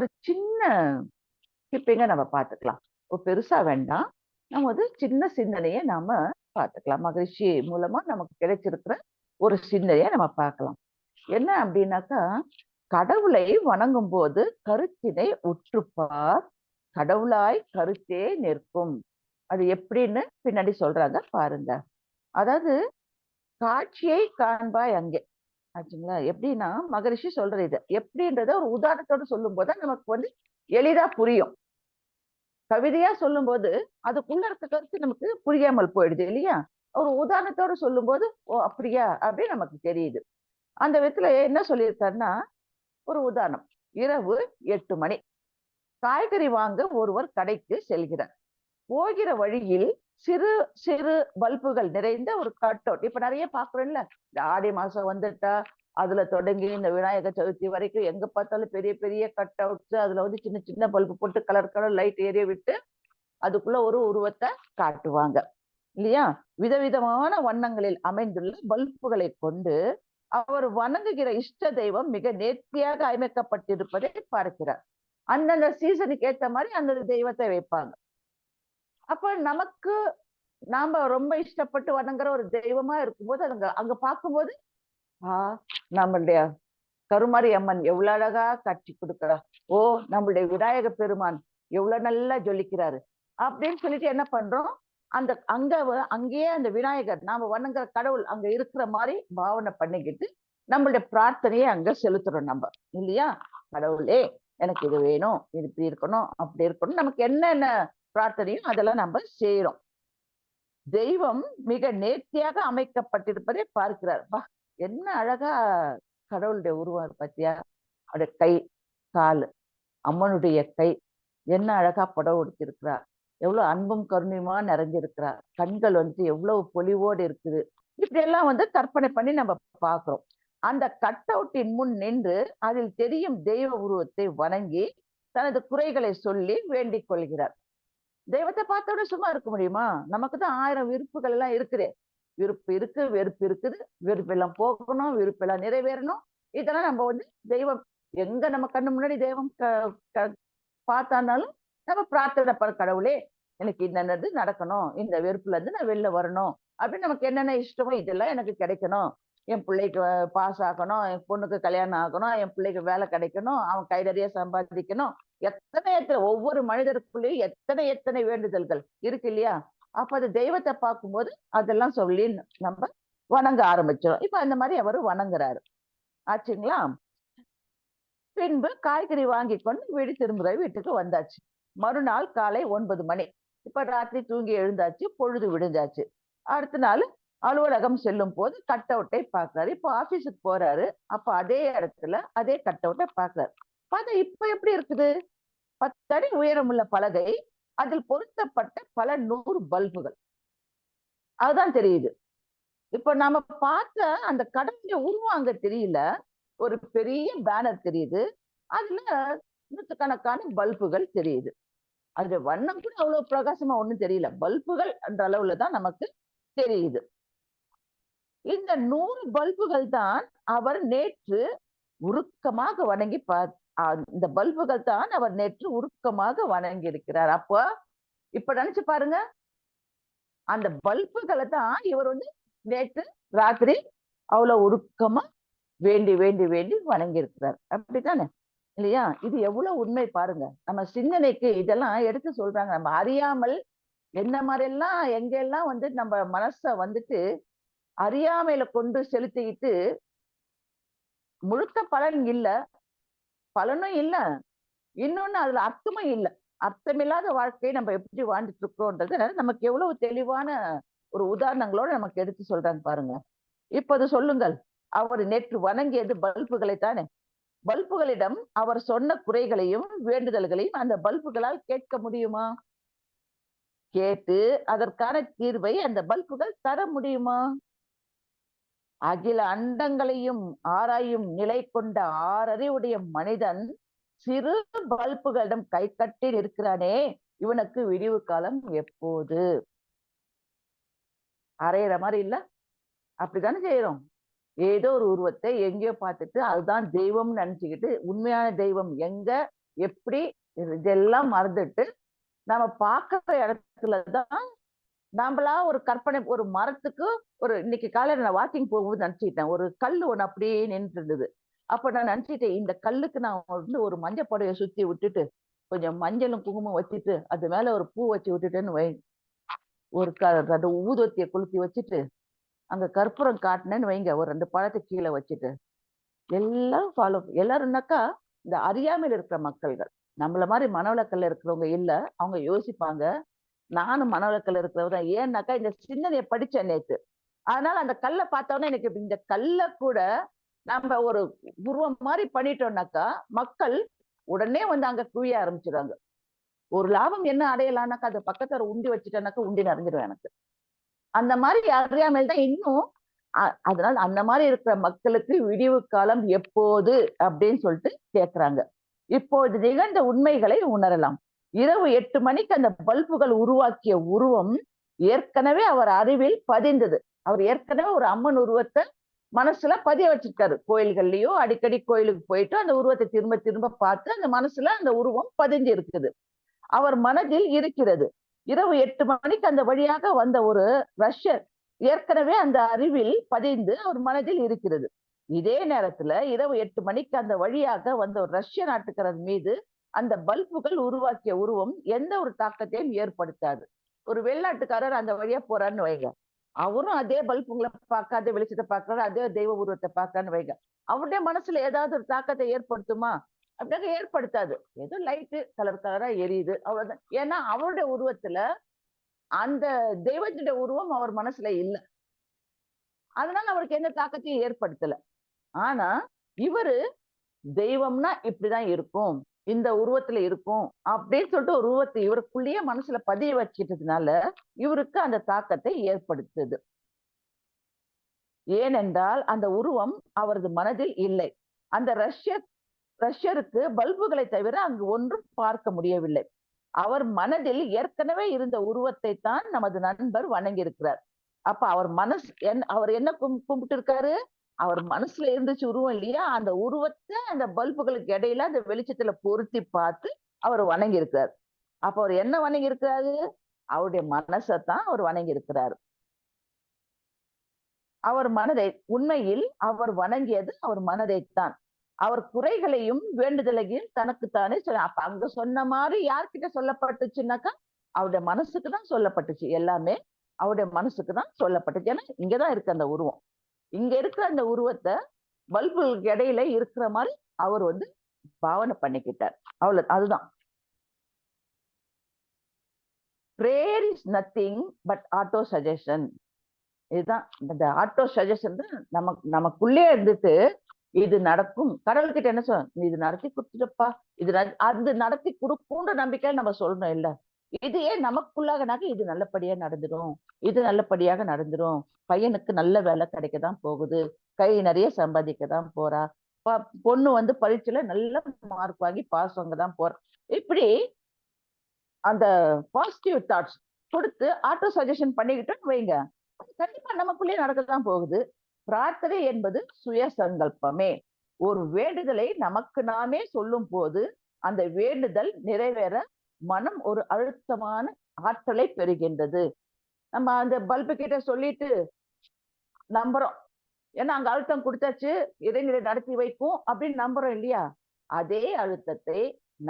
ஒரு சின்ன கிப்பிங்க நம்ம பார்த்துக்கலாம். பெருசா வேண்டாம். நம்ம வந்து சின்ன சிந்தனையை நாம பார்த்துக்கலாம். மகிழ்ச்சி மூலமா நமக்கு கிடைச்சிருக்கிற ஒரு சிந்தனையை நம்ம பார்க்கலாம். என்ன அப்படின்னாக்கா கடவுளை வணங்கும் போது கருத்தினை உற்றுப்பார். கடவுளாய் கருத்தே நிற்கும். அது எப்படின்னு பின்னாடி சொல்றாங்க பாருங்க. அதாவது காட்சியை காண்பாய் அங்கே. ஆச்சுங்களா? எப்படின்னா மகரிஷி சொல்றது இது. எப்படின்றத ஒரு உதாரணத்தோட சொல்லும் போது நமக்கு வந்து எளிதா புரியும். கவிதையா சொல்லும் போது அதுக்குள்ள இருக்க கருத்து நமக்கு புரியாமல் போயிடுது இல்லையா? ஒரு உதாரணத்தோட சொல்லும் போது ஓ அப்படியா? அப்படின்னு நமக்கு தெரியுது. அந்த விதத்துல என்ன சொல்லியிருக்காருன்னா ஒரு உதாரணம். இரவு எட்டு மணி. காய்கறி வாங்க ஒருவர் கடைக்கு செல்கிறார். போகிற வழியில் சிறு சிறு பல்புகள் நிறைந்த ஒரு கட் அவுட் இப்ப நிறைய பாக்குறோம்ல இந்த ஆடி மாசம் வந்துட்டா அதுல தொடங்கி இந்த விநாயகர் சதுர்த்தி வரைக்கும் எங்க பார்த்தாலும் பெரிய பெரிய கட் அவுட்ஸ் அதுல வந்து சின்ன சின்ன பல்பு போட்டு கலர் கலர் லைட் ஏறிய விட்டு அதுக்குள்ள ஒரு உருவத்தை காட்டுவாங்க. இல்லையா? விதவிதமான வண்ணங்களில் அமைந்துள்ள பல்புகளை கொண்டு அவர் வணங்குகிற இஷ்ட தெய்வம் மிக நேர்த்தியாக அமைக்கப்பட்டிருப்பதை பார்க்கிறார். அந்தந்த சீசனுக்கு ஏத்த மாதிரி அந்த தெய்வத்தை வைப்பாங்க. அப்ப நமக்கு நாம ரொம்ப இஷ்டப்பட்டு வணங்குற ஒரு தெய்வமா இருக்கும்போது அங்க அங்க பார்க்கும்போது ஆஹ் நம்மளுடைய கருமாரி அம்மன் எவ்வளவு அழகா காட்சி கொடுக்கிறா. ஓ நம்மளுடைய விநாயக பெருமான் எவ்வளவு நல்லா ஜொலிக்கிறாரு. அப்படின்னு சொல்லிட்டு என்ன பண்றோம்? அந்த அங்க வ- அங்கேயே அந்த விநாயகர் நாம வணங்குற கடவுள் அங்க இருக்கிற மாதிரி பாவனை பண்ணிக்கிட்டு நம்மளுடைய பிரார்த்தனையை அங்க செலுத்துறோம் நம்ம. இல்லையா? கடவுளே எனக்கு இது வேணும் இது இப்படி இருக்கணும் அப்படி இருக்கணும். நமக்கு என்னென்ன பிரார்த்தனையும் அதெல்லாம் நம்ம செய்யறோம் தெய்வம் மிக நேர்த்தியாக அமைக்கப்பட்டிருப்பதை பார்க்கிறார். பா என்ன அழகா கடவுளுடைய உருவம் பத்தியா? பாத்தியா அவருடைய கை கால் அம்மனுடைய கை என்ன அழகா புடவை உடுத்திருக்கிறார். எவ்வளவு அன்பும் கருணையுமா நிறைஞ்சிருக்கிறார். கண்கள் வந்து எவ்வளவு பொலிவோடு இருக்குது. இப்படி எல்லாம் வந்து கற்பனை பண்ணி நம்ம பார்க்கிறோம். அந்த கட் அவுட்டின் முன் நின்று அதில் தெரியும் தெய்வ உருவத்தை வணங்கி தனது குறைகளை சொல்லி வேண்டிக் கொள்கிறார். தெய்வத்தை பார்த்தோட சும்மா இருக்க முடியுமா? நமக்கு தான் ஆயிரம் விருப்புகள் எல்லாம் இருக்குது. விருப்பு இருக்கு வெறுப்பு இருக்குது. வெறுப்பு எல்லாம் போகணும் விருப்பு எல்லாம் நிறைவேறணும். இதெல்லாம் நம்ம வந்து தெய்வம் எங்க நம்ம கண்ணு முன்னாடி தெய்வம் க- க- பார்த்தானாலும் நம்ம பிரார்த்தனை பண்ண கடவுளே எனக்கு என்னென்னது நடக்கணும். இந்த வெறுப்புல இருந்து நான் வெளில வரணும். அப்படின்னு நமக்கு என்னென்ன இஷ்டமோ இதெல்லாம் எனக்கு கிடைக்கணும். என் பிள்ளைக்கு பாஸ் ஆகணும் என் பொண்ணுக்கு கல்யாணம் ஆகணும் என் பிள்ளைக்கு வேலை கிடைக்கணும் அவன் கைதறிய சம்பாதிக்கணும். எத்தனை எத்தனை ஒவ்வொரு மனிதருக்குள்ளேயும் எத்தனை எத்தனை வேண்டுதல்கள் இருக்கு இல்லையா? அப்ப அது தெய்வத்தை பார்க்கும்போது அதெல்லாம் சொல்லி நம்ம வணங்க ஆரம்பிச்சிடும் இப்ப அந்த மாதிரி அவர் வணங்குறாரு. ஆச்சுங்களா? பின்பு காய்கறி வாங்கி கொண்டு வீடு திரும்புகிற வீட்டுக்கு வந்தாச்சு. மறுநாள் காலை ஒன்பது மணி. இப்ப ராத்திரி தூங்கி எழுந்தாச்சு பொழுது விடுந்தாச்சு அடுத்த நாள் அலுவலகம் செல்லும் போது கட் அவுட்டை பார்க்கறாரு இப்போ ஆபீஸுக்கு போறாரு. அப்ப அதே இடத்துல அதே கட் அவுட்டை பார்க்கறாரு பார்த்தா இப்ப எப்படி இருக்குது? பத்தடி உயரமுள்ள பலகை அதில் பொருத்தப்பட்ட பல நூறு பல்புகள். அதுதான் தெரியுது. இப்ப நாம பார்த்த அந்த கடவுளுடைய உருவம் அங்க தெரியல. ஒரு பெரிய பேனர் தெரியுது. அதுல நூற்றுக்கணக்கான பல்புகள் தெரியுது. அது வண்ணம் கூட அவ்வளவு பிரகாசமா ஒண்ணும் தெரியல. பல்புகள் என்ற அளவுல தான் நமக்கு தெரியுது. இந்த நூறு பல்புகள் தான் அவர் நேற்று உருக்கமாக வணங்கி பா இந்த பல்புகள் தான் அவர் நேற்று உருக்கமாக வணங்கி இருக்கிறார் அப்போ இப்ப நினைச்சு பாருங்க. அந்த பல்புகளை தான் இவர் வந்து நேற்று ராத்திரி அவ்வளவு உருக்கமா வேண்டி வேண்டி வேண்டி வணங்கி இருக்கிறார் அப்படித்தானே? இல்லையா? இது எவ்வளவு உண்மை பாருங்க. நம்ம சிந்தனைக்கு இதெல்லாம் எடுத்து சொல்றாங்க. நம்ம அறியாமல் என்ன மாதிரி எல்லாம் எங்கெல்லாம் வந்து நம்ம மனச வந்துட்டு அறியாமையில கொண்டு செலுத்திக்கிட்டு முழுக்க பலன் இல்ல. பலனும் இல்ல. இன்னொன்னு அதுல அர்த்தமும் இல்ல. அர்த்தமில்லாத வாழ்க்கையை நம்ம எப்படி வாழ்ந்துட்டு இருக்கிறோன்றத நமக்கு எவ்வளவு தெளிவான ஒரு உதாரணங்களோட நமக்கு எடுத்து சொல்றாங்க பாருங்க. இப்போது சொல்லுங்கள். அவர் நேற்று வணங்கியது பல்புகளை தானே பல்புகளிடம் அவர் சொன்ன குறைகளையும் வேண்டுதல்களையும் அந்த பல்புகளால் கேட்க முடியுமா? கேட்டு அதற்கான தீர்வை அந்த பல்புகள் தர முடியுமா? அகில அண்டங்களையும் ஆராயும் நிலை கொண்ட ஆறறிவுடைய மனிதன் சிறு பல்புகளிடம் கை கட்டி நிற்கிறானே இவனுக்கு விடிவு காலம் எப்போது? அரையிற மாதிரி இல்ல. அப்படித்தானே செய்யறோம் ஏதோ ஒரு உருவத்தை எங்கேயோ பார்த்துட்டு அதுதான் தெய்வம்னு நினைச்சுக்கிட்டு உண்மையான தெய்வம் எங்க எப்படி இதெல்லாம் மறந்துட்டு நம்ம பார்க்கிற இடத்துலதான் நம்மளா ஒரு கற்பனை ஒரு மரத்துக்கு ஒரு இன்னைக்கு காலையில நான் வாக்கிங் போகும்போது நினைச்சிட்டேன் ஒரு கல் ஒன்று அப்படியே நின்று இருந்தது அப்ப நான் நினைச்சிட்டேன் இந்த கல்லுக்கு நான் வந்து ஒரு மஞ்சள் புடவையை சுத்தி விட்டுட்டு கொஞ்சம் மஞ்சளும் குங்குமம் வச்சுட்டு அது மேல ஒரு பூ வச்சு விட்டுட்டேன்னு வை. ஒரு க ரெண்டு ஊதுவத்திய கொளுத்தி வச்சுட்டு அங்க கற்பூரம் காட்டினேன்னு வைங்க. ஒரு ரெண்டு பழத்தை கீழே வச்சுட்டு. எல்லாம் ஃபாலோ எல்லாரும்னாக்கா இந்த அறியாமையில் இருக்கிற மக்கள்கள் நம்மள மாதிரி மனவளக்கல்ல இருக்கிறவங்க இல்ல அவங்க யோசிப்பாங்க. நானும் மனவளக்கல் இருக்கிறவங்க தான். ஏன்னாக்கா இந்த சிந்தனையை படிச்சேன் நேத்து. அதனால அந்த கல்லை பார்த்தோன்னா எனக்கு இந்த கல்லை கூட நம்ம ஒரு உருவம் மாதிரி பண்ணிட்டோம்னாக்கா மக்கள் உடனே வந்து அங்க குவிய ஆரம்பிச்சிடுவாங்க ஒரு லாபம் என்ன அடையலாம்னாக்கா அது பக்கத்துல உண்டி வச்சுட்டேனாக்கா உண்டி நிறைஞ்சிடும் எனக்கு. அந்த மாதிரி அறியாமல் தான் இன்னும் அதனால அந்த மாதிரி இருக்கிற மக்களுக்கு விடிவு காலம் எப்போது அப்படின்னு சொல்லிட்டு கேக்குறாங்க. இப்போது நிகழ்ந்த உண்மைகளை உணரலாம். இரவு எட்டு மணிக்கு அந்த பல்புகள் உருவாக்கிய உருவம் ஏற்கனவே அவர் அறிவில் பதிந்தது. அவர் ஏற்கனவே ஒரு அம்மன் உருவத்தை மனசுல பதிய வச்சிருக்காரு. கோயில்கள்லயோ அடிக்கடி கோயிலுக்கு போயிட்டு அந்த உருவத்தை திரும்ப திரும்ப பார்த்து அந்த மனசுல அந்த உருவம் பதிஞ்சு இருக்குது. அவர் மனதில் இருக்கிறது. இரவு எட்டு மணிக்கு அந்த வழியாக வந்த ஒரு ரஷ்யர் ஏற்கனவே அந்த அறிவில் பதிந்து அவர் மனதில் இருக்கிறது. இதே நேரத்துல இரவு எட்டு மணிக்கு அந்த வழியாக வந்த ஒரு ரஷ்ய நாட்டுக்காரர் மீது அந்த பல்புகள் உருவாக்கிய உருவம் எந்த ஒரு தாக்கத்தையும் ஏற்படுத்தாது. ஒரு வெளிநாட்டுக்காரர் அந்த வழியா போறான்னு வைங்க. அவரும் அதே பல்புங்களை பார்க்காத வெளிச்சத்தை பார்க்கறாரு அதே தெய்வ உருவத்தை பார்க்கறான்னு வைங்க. அவருடைய மனசுல ஏதாவது ஒரு தாக்கத்தை ஏற்படுத்துமா? அப்படின்னா ஏற்படுத்தாது. ஏதோ லைட்டு கலர் கலரா எரியுது அவ்வளவுதான். ஏன்னா அவருடைய உருவத்துல அந்த தெய்வத்தினுடைய உருவம் அவர் மனசுல இல்ல. அதனால அவருக்கு எந்த தாக்கத்தையும் ஏற்படுத்தல. ஆனா இவரு தெய்வம்னா இப்படிதான் இருக்கும். இந்த உருவத்துல இருக்கும் அப்படின்னு சொல்லிட்டு ஒரு உருவத்தை இவருக்குள்ளேயே மனசுல பதிய வச்சிட்டதுனால இவருக்கு அந்த தாக்கத்தை ஏற்படுத்துது. ஏனென்றால் அந்த உருவம் அவரது மனதில் இல்லை. அந்த ரஷ்ய ரஷ்யருக்கு பல்புகளை தவிர அங்கு ஒன்றும் பார்க்க முடியவில்லை. அவர் மனதில் ஏற்கனவே இருந்த உருவத்தை தான் நமது நண்பர் வணங்கியிருக்கிறார். அப்ப அவர் மனசு என் அவர் என்ன கும் கும்பிட்டு இருக்காரு அவர் மனசுல இருந்துச்சு உருவம் இல்லையா? அந்த உருவத்தை அந்த பல்புகளுக்கு இடையில அந்த வெளிச்சத்துல பொருத்தி பார்த்து அவர் வணங்கி இருக்கிறார் அப்ப அவர் என்ன வணங்கி இருக்கிறாரு அவருடைய மனசைத்தான் அவர் வணங்கி இருக்கிறார் அவர் மனதை உண்மையில் அவர் வணங்கியது அவர் மனதைத்தான். அவர் குறைகளையும் வேண்டுதலையும் தனக்குத்தானே சொல்ல அப்ப அங்க சொன்ன மாதிரி யார்கிட்ட சொல்லப்பட்டுச்சுன்னாக்கா அவருடைய மனசுக்கு தான் சொல்லப்பட்டுச்சு. எல்லாமே அவருடைய மனசுக்கு தான் சொல்லப்பட்டுச்சு. ஏன்னா இங்கதான் இருக்கு அந்த உருவம். இங்க இருக்கிற அந்த உருவத்தை பல்புகளுக்கு இடையில இருக்கிற மாதிரி அவர் வந்து பாவனை பண்ணிக்கிட்டார். அவ்வளவு அதுதான். Prayer is nothing but auto suggestion இதுதான் இந்த ஆட்டோ சஜஷன் நமக்கு நமக்குள்ளே இருந்துட்டு இது நடக்கும். கடவுள்கிட்ட என்ன சொல்ல நீ இது நடத்தி கொடுத்துட்டப்பா. இது அது நடத்தி கொடுக்கும்ன்ற நம்பிக்கையில நம்ம சொல்லணும் இல்ல. இது ஏன் நமக்குள்ளாகனாக இது நல்லபடியா நடந்துரும். இது நல்லபடியாக நடந்துரும். பையனுக்கு நல்ல வேலை கிடைக்க தான் போகுது. கை நிறைய சம்பாதிக்க தான் போறா பொண்ணு வந்து பரீட்சையில நல்ல மார்க் வாங்கி பாஸ் வாங்க தான் போறா. இப்படி அந்த பாசிட்டிவ் தாட்ஸ் கொடுத்து ஆட்டோ சஜஷன் பண்ணிக்கிட்டோன்னு வைங்க. கண்டிப்பா நமக்குள்ளேயே நடக்க தான் போகுது. பிரார்த்தனை என்பது சுய சங்கல்பமே. ஒரு வேண்டுதலை நமக்கு நாமே சொல்லும் போது அந்த வேண்டுதல் நிறைவேற மனம் ஒரு அழுத்தமான ஆற்றலை பெறுகின்றது. நம்ம அந்த பல்பு கிட்ட சொல்லிட்டு நம்புறோம். ஏன்னா அங்க அழுத்தம் கொடுத்தாச்சு இறைநிலை நடத்தி வைக்கும் அப்படின்னு நம்புறோம் இல்லையா? அதே அழுத்தத்தை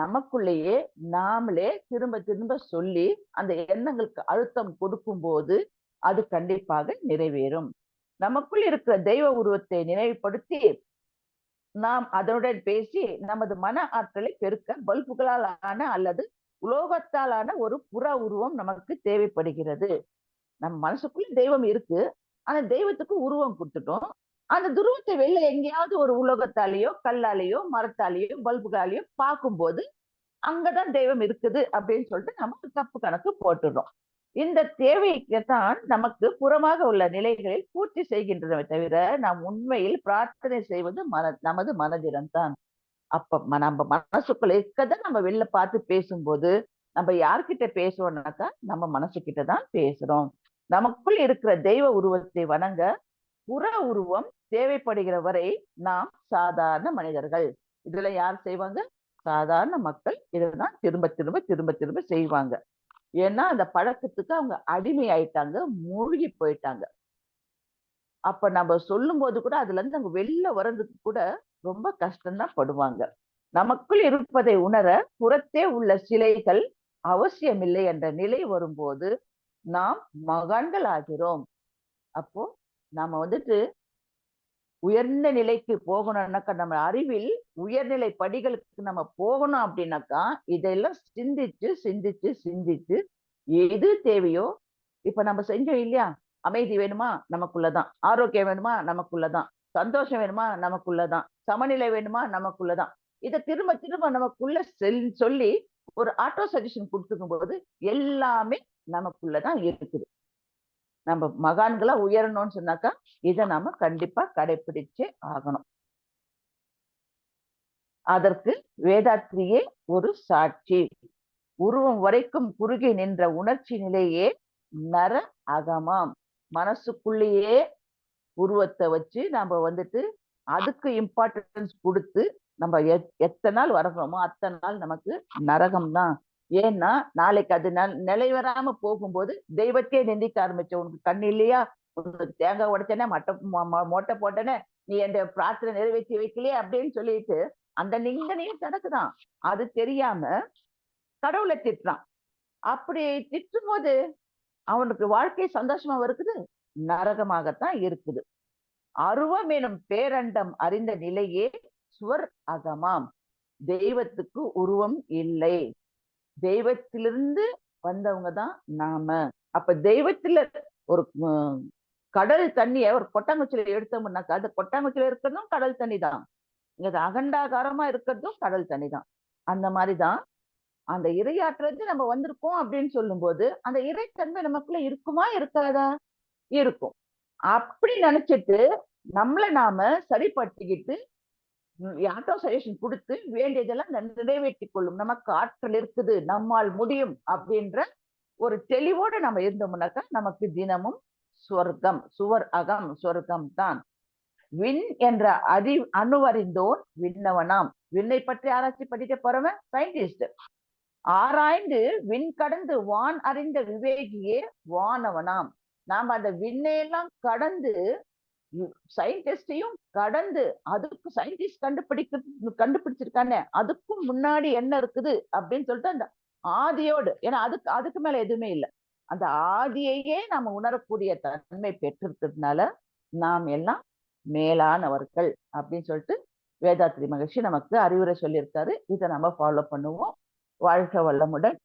நமக்குள்ளேயே நாமளே திரும்ப திரும்ப சொல்லி அந்த எண்ணங்களுக்கு அழுத்தம் கொடுக்கும் போது அது கண்டிப்பாக நிறைவேறும். நமக்குள் இருக்கிற தெய்வ உருவத்தை நினைவுபடுத்தி நாம் அதனுடன் பேசி நமது மன ஆற்றலை பெருக்க பல்புகளால் ஆன அல்லது உலோகத்தாலான ஒரு புற உருவம் நமக்கு தேவைப்படுகிறது. நம்ம மனசுக்குள்ள தெய்வம் இருக்கு. ஆனா தெய்வத்துக்கு உருவம் கொடுத்துட்டோம். அந்த துருவத்தை வெளில எங்கேயாவது ஒரு உலோகத்தாலேயோ கல்லாலேயோ மரத்தாலேயோ பல்புகளாலேயோ பார்க்கும்போது அங்கதான் தெய்வம் இருக்குது அப்படின்னு சொல்லிட்டு நம்ம தப்பு கணக்கு போட்டுடுறோம். இந்த தேவைக்குத்தான் நமக்கு புறமாக உள்ள நிலைகளில் பூர்த்தி செய்கின்றதை தவிர நாம் உண்மையில் பிரார்த்தனை செய்வது மன நமது மனதிடம்தான் அப்ப நம்ம மனசுக்குள்ள இருக்கதை நம்ம வெளில பார்த்து பேசும்போது நம்ம யார்கிட்ட பேசுறோம்னாக்கா நம்ம மனசுக்கிட்ட தான் பேசுறோம். நமக்குள் இருக்கிற தெய்வ உருவத்தை வணங்க புற உருவம் தேவைப்படுகிற வரை நாம் சாதாரண மனிதர்கள். இதுல யார் செய்வாங்க? சாதாரண மக்கள் இதைதான் திரும்ப திரும்ப திரும்ப திரும்ப செய்வாங்க. ஏன்னா அந்த பழக்கத்துக்கு அவங்க அடிமை ஆயிட்டாங்க மூழ்கி போயிட்டாங்க. அப்ப நம்ம சொல்லும் போது கூட அதுல இருந்து அவங்க வெளில வர்றதுக்கு கூட ரொம்ப கஷ்டம்தான் படுவாங்க. நமக்குள் இருப்பதை உணர புறத்தே உள்ள சிலைகள் அவசியமில்லை என்ற நிலை வரும்போது நாம் மகான்கள் ஆகிறோம் அப்போ நாம வந்துட்டு உயர்ந்த நிலைக்கு போகணும்னாக்கா நம்ம அறிவில் உயர்நிலை படிகளுக்கு நம்ம போகணும் அப்படின்னாக்கா இதெல்லாம் சிந்திச்சு சிந்திச்சு சிந்திச்சு எது தேவையோ இப்ப நம்ம செஞ்சோம் இல்லையா? அமைதி வேணுமா? நமக்குள்ளதான். ஆரோக்கியம் வேணுமா? நமக்குள்ளதான். சந்தோஷம் வேணுமா? நமக்குள்ளதான். சமநிலை வேணுமா? நமக்குள்ளதான். இதை திரும்ப திரும்ப நமக்குள்ள செல் சொல்லி ஒரு ஆட்டோ சஜஷன் கொடுத்துக்கும் போது எல்லாமே நமக்குள்ளதான் இருக்குது. நம்ம மகான்களா உயரணும்னு சொன்னாக்கா இதை நாம கண்டிப்பா கடைபிடிச்சே ஆகணும். அதற்கு வேதாத்திரியே ஒரு சாட்சி. உருவம் வரைக்கும் குறுகி நின்ற உணர்ச்சி நிலையே நர அகமாம். மனசுக்குள்ளேயே உருவத்தை வச்சு நம்ம வந்துட்டு அதுக்கு இம்பார்ட்டன்ஸ் கொடுத்து நம்ம எத்தனை நாள் வரணுமோ அத்தனை நாள் நமக்கு நரகம் தான் ஏன்னா நாளைக்கு அது நிலை வராம போகும்போது தெய்வத்தையே நிந்திக்க ஆரம்பிச்ச உனக்கு கண் இல்லையா? உனக்கு தேங்காய் உடைச்சனே மட்டை மொட்டை போட்டனே நீ என் பிரார்த்தனை நிறைவேற்றி வைக்கலையே அப்படின்னு சொல்லிட்டு அந்த நிந்தனையும் தனக்குதான். அது தெரியாம கடவுளை திட்டுறான். அப்படி திட்டும் போது அவனுக்கு வாழ்க்கை சந்தோஷமா இருக்குது நரகமாகத்தான் இருக்குது. அருவம் எனும் பேரண்டம் அறிந்த நிலையே சுவர் அகமாம். தெய்வத்துக்கு உருவம் இல்லை. தெய்வத்திலிருந்து வந்தவங்க தான் நாம. அப்ப தெய்வத்துல ஒரு கடல் தண்ணிய ஒரு கொட்டாங்குச்சியில எடுத்தோம்னாக்கா அது கொட்டாங்குச்சியில இருக்கிறதும் கடல் தண்ணி தான். இங்க அகண்டாகாரமா இருக்கிறதும் கடல் தண்ணி தான். அந்த மாதிரிதான் அந்த இறையாற்றுறது நம்ம வந்திருக்கோம் அப்படின்னு சொல்லும் போது அந்த இறைத்தன்மை நமக்குள்ள இருக்குமா இருக்காதா? இருக்கும். அப்படி நினைச்சிட்டு நம்மளை நாம சரிப்படுத்திக்கிட்டு யார்ட்டோ சஜஷன் கொடுத்து வேண்டியதெல்லாம் நிறைவேற்றி கொள்ளும். நமக்கு ஆற்றல் இருக்குது நம்மால் முடியும் அப்படின்ற ஒரு தெளிவோடு நம்ம இருந்தோம்னாக்கா நமக்கு தினமும் சொர்க்கம் சுவர் அகம் சொர்க்கம் தான். விண் என்ற அறி அணுவறிந்தோன் விண்ணவனாம். விண்ணை பற்றி ஆராய்ச்சி படிக்க போறவன் சயின்டிஸ்ட் ஆராய்ந்து விண் கடந்து வான் அறிந்த விவேகியே வானவனாம். நாம் அந்த விண்ணையெல்லாம் கடந்து சயின்டிஸ்டையும் கடந்து அதுக்கு சயின்டிஸ்ட் கண்டுபிடிக்க கண்டுபிடிச்சிருக்கானே அதுக்கும் முன்னாடி என்ன இருக்குது அப்படின்னு சொல்லிட்டு அந்த ஆதியோடு ஏன்னா அதுக்கு அதுக்கு மேல எதுவுமே இல்லை. அந்த ஆதியையே நாம் உணரக்கூடிய தன்மை பெற்றிருக்கிறதுனால நாம் எல்லாம் மேலானவர்கள் அப்படின்னு சொல்லிட்டு வேதாத்திரி மகிழ்ச்சி நமக்கு அறிவுரை சொல்லியிருக்காரு. இதை நம்ம ஃபாலோ பண்ணுவோம். வாழ்க வளமுடன்.